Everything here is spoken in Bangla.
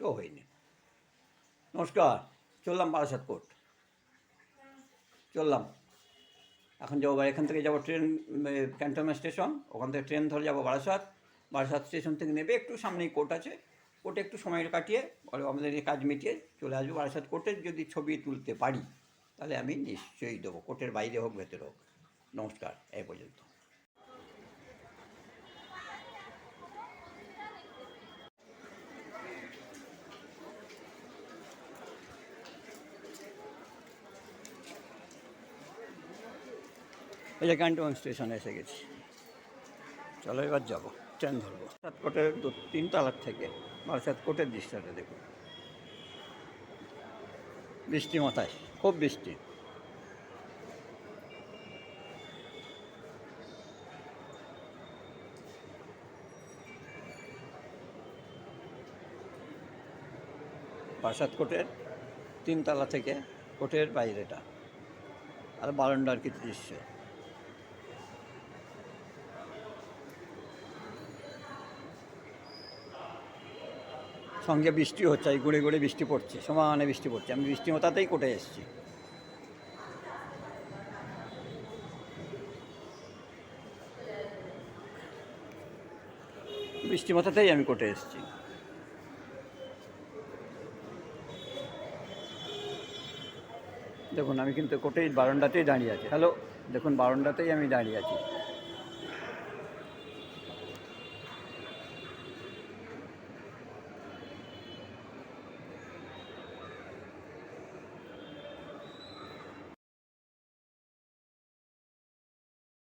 একটুও হয়নি নমস্কার, চললাম বারাসাত কোর্ট। চললাম। এখন যাব এখান থেকে যাব ট্রেন ক্যান্টনমেন্ট স্টেশন। ওখান থেকে ট্রেন ধরে যাব বারাসাত। বারাসাত স্টেশন থেকে নেবে, একটু সামনেই কোর্ট আছে। কোর্টে একটু সময় কাটিয়ে আমাদের কাজ মিটিয়ে চলে আসব বারাসাত কোর্টে। যদি ছবি তুলতে পারি, তাহলে আমি নিশ্চয়ই দেবো। কোর্টের বাইরে হোক, ভেতরে হোক। নমস্কার, এই পর্যন্ত। এই যে ক্যান্টনমেন্ট স্টেশনে এসে গেছি। চলো এবার যাব, ট্রেন ধরবো। সাত কোটের দু, তিন তালার থেকে বারাসাত কোটের দৃশ্যটা দেখুন। বৃষ্টি মাথায়, খুব বৃষ্টি। বারাসাত কোটের তিনতলা থেকে কোটের বাইরেটা। আর বারান্ডার কিছু দৃশ্য। সঙ্গে বৃষ্টি হচ্ছে গুড়ে গুড়ে বৃষ্টি পড়ছে, সমানে বৃষ্টি পড়ছে। আমি বৃষ্টি মতাতেই কোটে এসেছি। বৃষ্টি মতাতেই আমি কোটে এসেছি। দেখুন, আমি কিন্তু কোটেই বারান্দাতেই দাঁড়িয়ে আছি। হ্যালো দেখুন, বারান্দাতেই আমি দাঁড়িয়ে আছি।